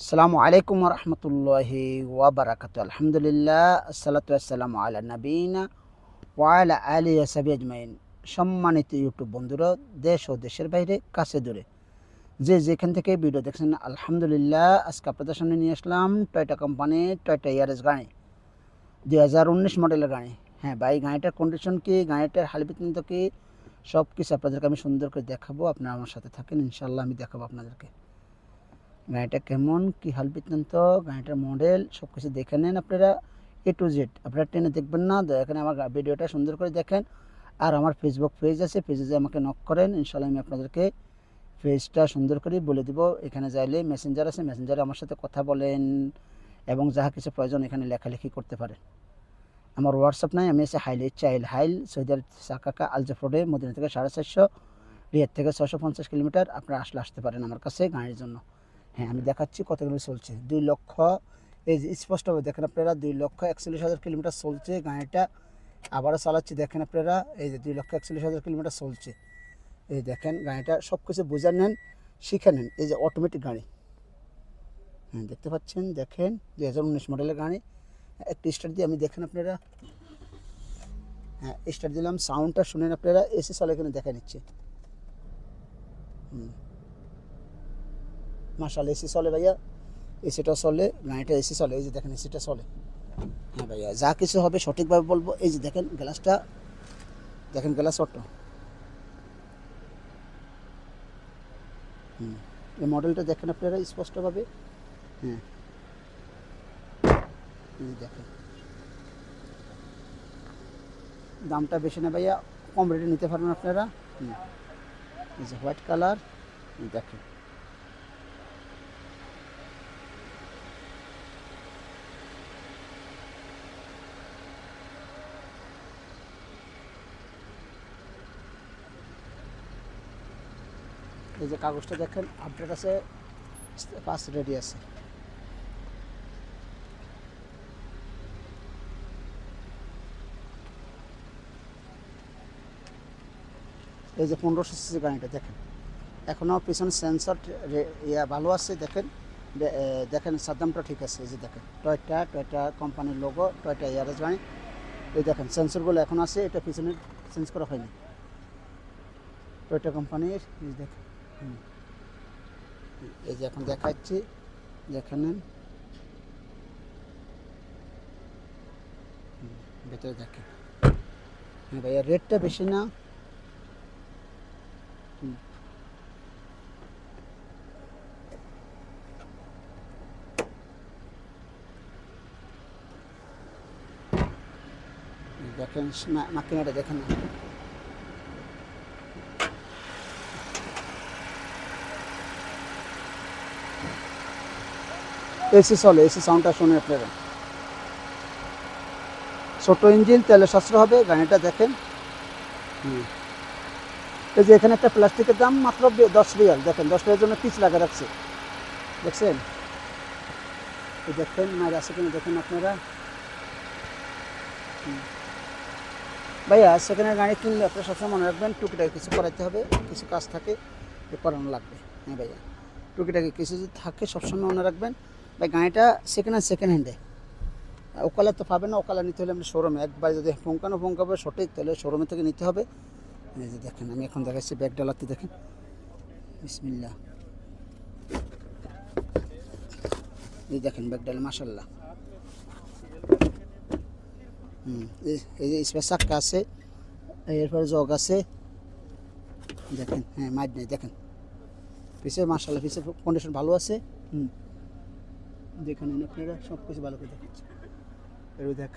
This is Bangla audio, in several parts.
আসসালামু আলাইকুম রহমতুল্লাহি ওয়াবারাকাত আলহামদুলিল্লাহ, আসসালাতু আসসালামু আলা নবীনা ওয়ালা আলী সাবি আজমাইন। সম্মানিত ইউটিউব বন্ধুরা, দেশ ও দেশের বাইরে, কাছে দূরে, যে যেখান থেকে ভিডিও দেখছেন, আলহামদুলিল্লাহ, আজকে আপনাদের সামনে নিয়ে আসলাম টয়টা কোম্পানি টয়টা ইয়ারেস গাড়ি, দুই হাজার উনিশ মডেলের গাড়ি। হ্যাঁ ভাই, গাড়িটার কন্ডিশন কি, গাড়িটার হালবিতন্ত কি সব কিছু আপনাদেরকে আমি সুন্দর করে দেখাবো। আপনারা আমার সাথে থাকেন ইনশাল্লাহ আমি দেখাবো আপনাদেরকে। গাড়িটা কেমন, কী হাল বৃত্তান্ত, গাড়িটার মডেল সব কিছু দেখে নেন আপনারা এ টু জেড আপনারা ট্রেনে দেখবেন না, দয়া করে আমার ভিডিওটা সুন্দর করে দেখেন। আর আমার ফেসবুক পেজ আছে পেজে যে আমাকে নক করেন ইনশাল্লাহ আমি আপনাদেরকে পেজটা সুন্দর করে বলে দিব। এখানে যাইলে মেসেঞ্জার আছে মেসেঞ্জারে আমার সাথে কথা বলেন এবং যাহা কিছু প্রয়োজন এখানে লেখালেখি করতে পারেন। আমার হোয়াটসঅ্যাপ নাই, আমি এসে হাইল চাইল হাইল সৈদার সাকাকা, আলজাফ রোডে, মদিনা থেকে সাড়ে চারশো, রিয়াদ থেকে ছশো পঞ্চাশ কিলোমিটার, আপনারা আসলে আসতে পারেন আমার কাছে গাড়ির জন্য। হ্যাঁ আমি দেখাচ্ছি কতগুলো চলছে। দুই লক্ষ, এই যে স্পষ্টভাবে দেখেন আপনারা, দুই লক্ষ একচল্লিশ হাজার কিলোমিটার চলছে গাড়িটা। আবারও চালাচ্ছি, দেখেন আপনারা, এই যে দুই লক্ষ একচল্লিশ হাজার কিলোমিটার চলছে। এই দেখেন, গাড়িটা সব কিছু বোঝা নেন, শিখে নেন, এই যে অটোমেটিক গাড়ি। হ্যাঁ দেখতে পাচ্ছেন, দেখেন দু হাজার উনিশ মডেলের গাড়ি। একটু স্টার্ট দিয়ে আমি দেখেন আপনারা। হ্যাঁ স্টার্ট দিলাম সাউন্ডটা শুনেন আপনারা এসি চলে এখানে দেখা নিচ্ছে। হুম। মার্শাল এসি চলে ভাইয়া। এসিটা চলে গাড়িটা এসি চলে, এই যে দেখেন এসিটা চলে। হ্যাঁ ভাইয়া, যা কিছু হবে সঠিকভাবে বলব। এই যে দেখেন গ্লাসটা, দেখেন গ্লাস অটো। হুম, এই মডেলটা দেখেন আপনারা স্পষ্টভাবে। হ্যাঁ দেখেন। দামটা বেশি না ভাইয়া, কম রেটে নিতে পারবেন আপনারা। হুম, এই যে হোয়াইট কালার দেখেন। এই যে কাগজটা দেখেন আপডেট আছে, পাস রেডি আছে। এই যে পনেরোশো সিসি গাড়িটা দেখেন। এখনও পিছনে সেন্সর ইয়া ভালো আছে, দেখেন। দেখেন, সাদ্দামটা ঠিক আছে, এই যে দেখেন। টয়টা টয়টা কোম্পানির লোগো টয়টা ইয়ারেস গাড়ি। এই দেখেন সেন্সরগুলো এখন আছে, এটা পিছনে চেঞ্জ করা হয়নি। টয়টা কোম্পানির দেখেন। এই যে এখন দেখাচ্ছি হুম, ভেতরে দেখেন। হ্যাঁ ভাইয়া রেটটা বেশি না। দেখেন মাকিনাটা দেখেন না এসি চলে, এসি সাউন্ডটা শুনে আপনারা। ছোট ইঞ্জিন তেলে সাশ্রয় হবে, গাড়িটা দেখেন। হুম। এই যে এখানে একটা প্লাস্টিকের দাম মাত্র দশ রিয়াল। দেখেন, দশ রিয়ালের জন্য পিচ লাগা রাখছে। দেখছেন? দেখেন না আছে কিনা দেখেন আপনারা। ভাইয়া, সেখানে গাড়ি কিনলে আপনারা সবসময় মনে রাখবেন, টুকিটাকে কিছু করাইতে হবে, কিছু কাজ থাকে করানো লাগবে। হ্যাঁ ভাইয়া। টুকিটাকে কিছু যদি থাকে, সবসময় মনে রাখবেন। ভাই, গাড়িটা সেকেন্ড হ্যান্ড সেকেন্ড হ্যান্ডে ওকালা তো পাবেন না, ওকালা নিতে হলে আপনি শোরুমে একবার যদি ফোঙ্কানো ফোঙ্কাবে সঠিক, তাহলে শোরুমে থেকে নিতে হবে। এই যে দেখেন, আমি এখন দেখাচ্ছি ব্যাগ ডালাতে দেখেন। বিসমিল্লা এই দেখেন ব্যাগ ডাল মাসাল্লাহ হুম, এই- যে স্পেস চাক্কা আছে, এরপরে জগ আছে। দেখেন হ্যাঁ মাইড নেই, দেখেন। পিছে মাসাল্লাহ পিছে কন্ডিশন ভালো আছে। হুম। দেখে নিন আপনারা সব কিছু ভালো করে দেখাচ্ছে এর দেখ।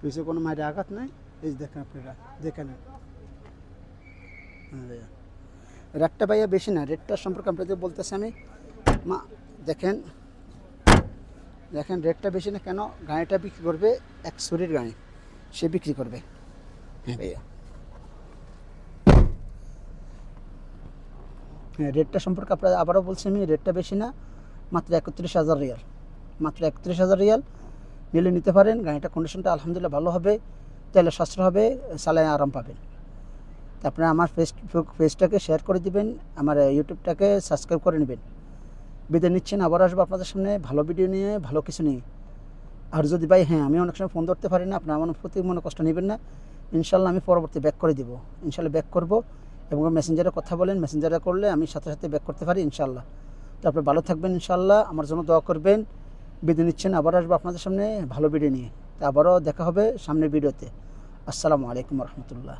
পিছে কোনো মায়ের আঘাত নাই? এই দেখেন আপনারা দেখে নেন। হ্যাঁ ভাইয়া রেটটা ভাইয়া বেশি না রেটটা সম্পর্কে আপনাদের বলতেছি আমি। মা দেখেন দেখেন রেটটা বেশি না কেন? গাড়িটা বিক্রি করবে এক শরীর গাড়ি সে বিক্রি করবে। হ্যাঁ। ভাইয়া। রেটটা সম্পর্কে আপনারা আবারও বলছি আমি রেটটা বেশি না, মাত্র একত্রিশ হাজার রিয়াল। মাত্র একত্রিশ হাজার রিয়াল নিলে নিতে পারেন গাড়িটা কন্ডিশনটা আলহামদুলিল্লাহ ভালো হবে তেলের সাশ্রয় হবে চালায় আরাম পাবেন। আপনারা আমার ফেসবুক পেজটাকে শেয়ার করে দিবেন, আমার ইউটিউবটাকে সাবস্ক্রাইব করে নেবেন। বিদায় নিচ্ছেন আবার আসব আপনাদের সামনে ভালো ভিডিও নিয়ে, ভালো কিছু নিয়ে। আর যদি ভাই হ্যাঁ আমি অনেক সময় ফোন ধরতে পারি না, আপনার আমার প্রতি মনে কষ্ট নেবেন না। ইনশাল্লাহ আমি পরবর্তী ব্যাক করে দিব। ইনশাল্লাহ ব্যাক করব। এবং মেসেঞ্জারে কথা বলেন মেসেঞ্জারে করলে আমি সাথে সাথে ব্যাক করতে পারি ইনশাল্লাহ তো আপনি ভালো থাকবেন ইনশাল্লাহ আমার জন্য দোয়া করবেন। বিদায় নিচ্ছেন। আবার আসব আপনাদের সামনে ভালো ভিডিও নিয়ে। তা আবারও দেখা হবে সামনের ভিডিওতে আসসালামু আলাইকুম রহমতুল্লাহ।